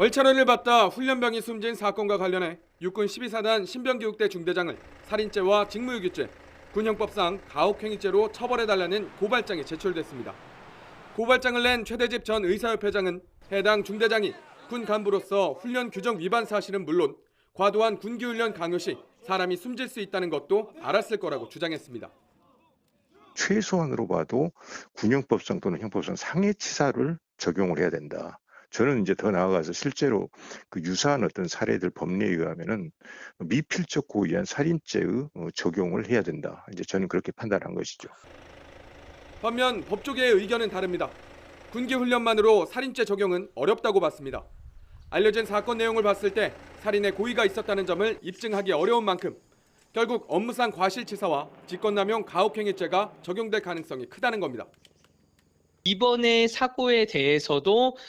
얼차려를 받다 훈련병이 숨진 사건과 관련해 육군 12사단 신병교육대 중대장을 살인죄와 직무유기죄, 군형법상 가혹행위죄로 처벌해달라는 고발장이 제출됐습니다. 고발장을 낸 최대집 전 의사협회장은 해당 중대장이 군 간부로서 훈련 규정 위반 사실은 물론 과도한 군기훈련 강요 시 사람이 숨질 수 있다는 것도 알았을 거라고 주장했습니다. 최소한으로 봐도 군형법상 또는 형법상 상해치사를 적용을 해야 된다. 저는 이제 더 나아가서 실제로 그 유사한 어떤 사례들 법리에 의하면은 미필적 고의한 살인죄의 어, 적용을 해야 된다. 이제 저는 그렇게 판단한 것이죠. 반면 법조계의 의견은 다릅니다. 군기 훈련만으로 살인죄 적용은 어렵다고 봤습니다. 알려진 사건 내용을 봤을 때 살인의 고의가 있었다는 점을 입증하기 어려운 만큼 결국 업무상 과실치사와 직권남용 가혹행위죄가 적용될 가능성이 크다는 겁니다. 이번의 사고에 대해서도